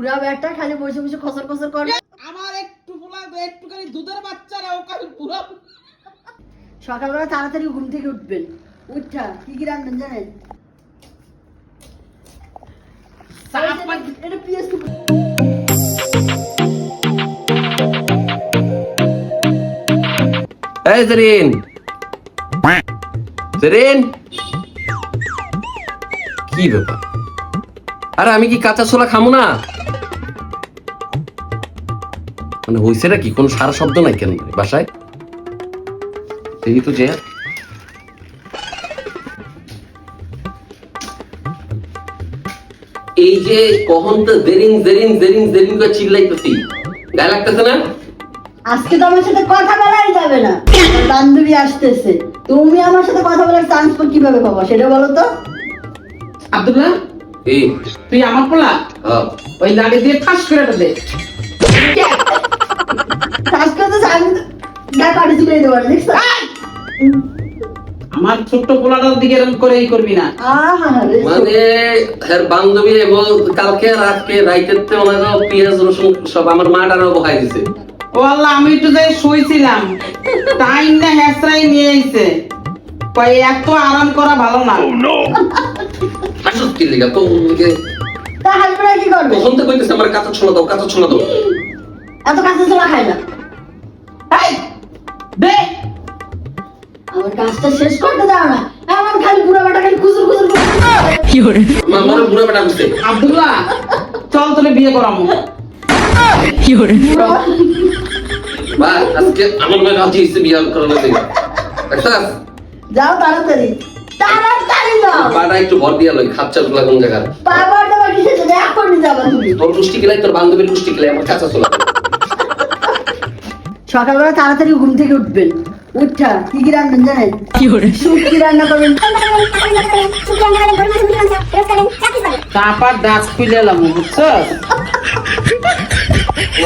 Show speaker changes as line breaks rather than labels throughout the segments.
বুড়া ব্যাটা খালি বসে বসে খসর খসর করে।
আমার একটু পোলা একটুখানি দুধের বাচ্চারা ও কাল পুরো
সকালবেলা তাড়াতাড়ি ঘুম থেকে উঠবেন। উঠা কি কি রাখবেন জানেন? এটা পিএস
এই জেরিন। জেরিন। কি ব্যাপার? আরে আমি কি কাঁচা ছোলা খামো না? মানে হইছে কি কোনো সারা শব্দ নাই কেন বাসায়? দেখি তো যে। এই যে কখন তো জেরিন জেরিন জেরিন জেরিন করে চিল্লাইতেছি। গায়ে লাগতেছে না?
আজকে তো আমার সাথে কথা বলাই যাবে না। বান্ধবী আসতেছে। তুমি আমার সাথে কথা বলার চান্স কীভাবে পাবো সেটা বলো তো।
আব্দুল্লাহ?
এই।
তুই আমার পোলা?
আহ,
ওই লাড়ি দিয়ে ঠাস করে দে।
দেখছ
আমার ছোট্ট পোলাটার দিকে এরকম করেই করবি না।
মানে এর বান্ধবী এবং কালকে রাতকে রাইতেতে ওনারা পেঁয়াজ রসুন সব আমার বহাই দিছে।
ও আল্লাহ আমি একটু যাই শুইছিলাম টাইম না হেসরাই নিয়ে আইছে। কয় এত আরাম করা ভালো না।
আসুক কি লেগা তো
তা কি করবে?
কখন তো কইতেছে আমার কাঁচা ছোলা দাও কাঁচা ছোলা দাও।
এত কাঁচা ছোলা খায় না আমার কাজটা শেষ করতে দাও না। এমন খালি বুড়া বেটা খালি খুচুর খুচুর
আমার বুড়া বেটা বুঝতে
আব্দুল্লাহ চল তোলে বিয়ে করামো
বা আজকে আমার মেয়ে রাজি হয়েছে বিয়ে করানো থেকে একটা
যাও তাড়াতাড়ি। তাড়াতাড়ি যাও।
পাটা একটু ভর দিয়া লই খাচ্চা গুলা কোন জায়গার?
বাবার দাবার কিসের জন্য? এখনই যাবা তুমি।
তোর পুষ্টি কিলাই তোর বান্ধবীর পুষ্টি কিলাই আমার কাঁচা ছোলা
সকালবেলা তাড়াতাড়ি ঘুম থেকে উঠবেন। উঠা কি কি রান্নান জানেন? শুটকি রান্না করবেন।
ডাস খুলে এলাম বুঝছ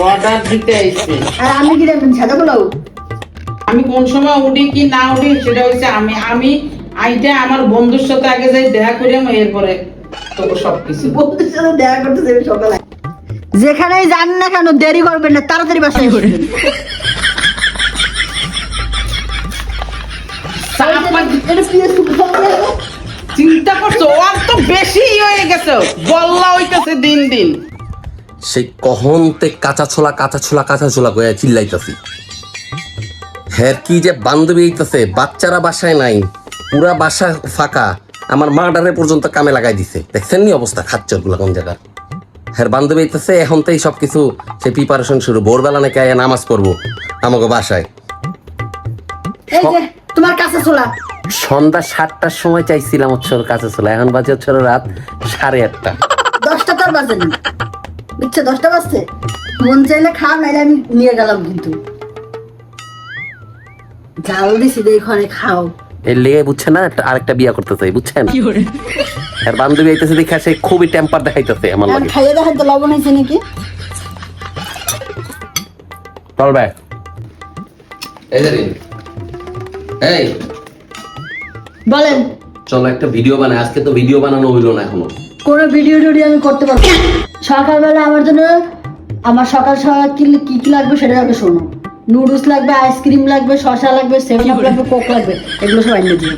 অর্ডার দিতে আইছে
আর আমি কি সাদা পোলাও
আমি কোন সময় উঠি কি না উঠি সেটা হচ্ছে আমি আমি আইটা আমার বন্ধুর সাথে আগে যাই দেখা করি আমি এরপরে তোকে সবকিছু।
বন্ধুর সাথে দেখা করতে যাবে সকালে। যেখানেই যান না কেন দেরি করবেন না তাড়াতাড়ি বাসায় আসবেন।
চিন্তা করছ ওর তো বেশি হয়ে গেছে। বল্লা হইতেছে দিন দিন।
সেই কহনতে কাঁচা ছোলা কাঁচা ছোলা কাঁচা ছোলা কয়ে চিল্লাইতাছি। হ্যাঁ কি যে বান্ধবী হইতাছে বাচ্চারা বাসায় নাই পুরা বাসা ফাঁকা আমার মা ডারে পর্যন্ত কামে লাগাই দিছে। দেখছেন নি অবস্থা খাচ্চরগুলা কোন জায়গার? হ্যাঁ বান্ধবী হইতাছে এখন তাই সবকিছু সে প্রিপারেশন শুরু। ভোরবেলা নাকি আয়া নামাজ পড়ব আমাকে বাসায়।
এই যে তোমার কাছে ছোলা
সন্ধ্যা সাতটার সময় চাইছিলাম হচ্ছে কাছে ছোলা এখন বাজে হচ্ছে রাত সাড়ে আটটা।
দশটা তোর বাজে না। বুঝছ দশটা বাজছে। মন চাইলে খাও নাইলে আমি নিয়ে গেলাম কিন্তু। জাল দিছি এখানে খাও।
এর লেগে বুঝছেন না আরেকটা বিয়া করতে চাই বুঝছেন? আর বান্ধবী আইতেছে দেখা সে খুবই টেম্পার দেখাইতেছে আমার লাগে।
খাইয়ে দেখেন তো লবণ হয়েছে নাকি?
চল ব্যাক এই। এই।
বলেন।
চলো একটা ভিডিও বানাই। আজকে তো ভিডিও বানানো হইল না এখনও।
কোনো ভিডিও টিডিও আমি করতে পারব না। সকালবেলা আমার জন্য আমার সকাল সকাল কি কি কি লাগবে সেটা আগে শোনো। নুডলস লাগবে আইসক্রিম লাগবে শসা লাগবে সেভেন আপ লাগবে কোক লাগবে এগুলো সব এনে দিও।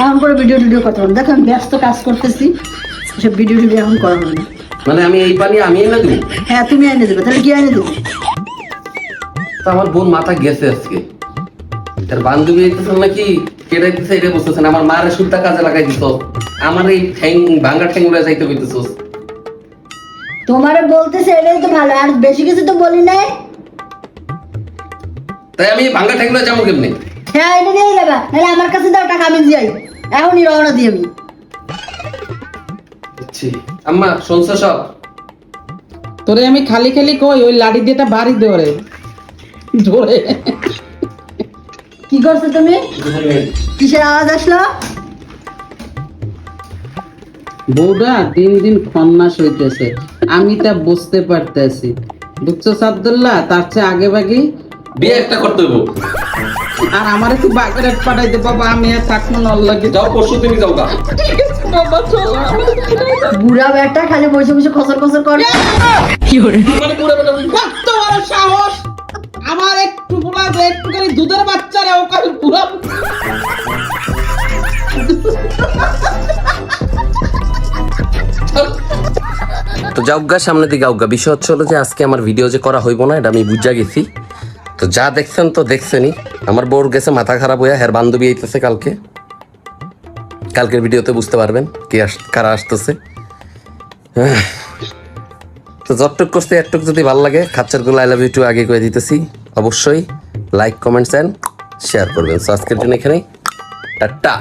এখন করে ভিডিও টিডিও করতে পারব না। দেখো আমি ব্যস্ত কাজ করতেছি। সব ভিডিও টিডিও এখন করা হবে না।
মানে আমি এই পানি আমি এনে দিব?
হ্যাঁ তুমি এনে দেবে তাহলে কি এনে দেবো।
তো আমার বোন মাথা গেছে আজকে। তার বান্ধবী আইতেছেন নাকি? এটা বুঝতেছেন। আমার মারে কাজে লাগাই দিত আমার এই ঠ্যাং ভাঙ্গা ঠ্যাংগুলো যাইতে হইতেছোস
তোমারে বলতেছে এটাই তো ভালো। আর বেশি কিছু তো বলি নাই।
তাই আমি ভাঙ্গা ঠ্যাংগুলো যাব কেমনি?
হ্যাঁ এটা নিয়ে যাবা। নাহলে আমার কাছে দাও টাকা আমি যাই এখনই রওনা দিই আমি।
বুঝছি আম্মা শুনছো সব?
তোরে আমি খালি খালি কই ওই লাড়ি দিয়েটা বাড়ি ধরে। ধরে।
কি করছ তুমি? কিসের আওয়াজ আসলো?
বউটা দিন দিন খন্নাস হইতেছে। আমি তা বুঝতে পারতেছি। বুঝছ সাবদুল্লাহ? তার চেয়ে আগে বাগে
বিয়ে একটা করতে হইব।
আর আমার একটু বাগেরহাট পাঠাইতে বাবা আমি আর থাকব না লাগে
যাও পরশু তুমি যাও গা।
বুড়া ব্যাটা খালি বসে বসে খসর খসর করে।
আমার বুড়ো বেটা কত বড় সাহস আমার একটু পোলা একটুখানি দুধের বাচ্চারা ওখানে পুরো
তো যাওগা সামনে দিকে আউগা বিষয় হচ্ছে হলো যে আজকে আমার ভিডিও যে করা হইব না, এটা আমি বুঝা গেছি। তো যা দেখছেন তো দেখছেনই। আমার বউর গেছে, মাথা খারাপ হইয়া হের বান্ধবী আইতেছে কালকে। কালকের ভিডিওতে বুঝতে পারবেন কি আস, কারা আসতেছে। তো যতটুক করতে একটুক যদি ভালো লাগে, খাচ্চারগুলো আই লাভ ইউ টু আগে করে দিতেছি। অবশ্যই লাইক কমেন্টস অ্যান্ড শেয়ার করবেন। সো আজকের জন্য এখানেই। টাটা।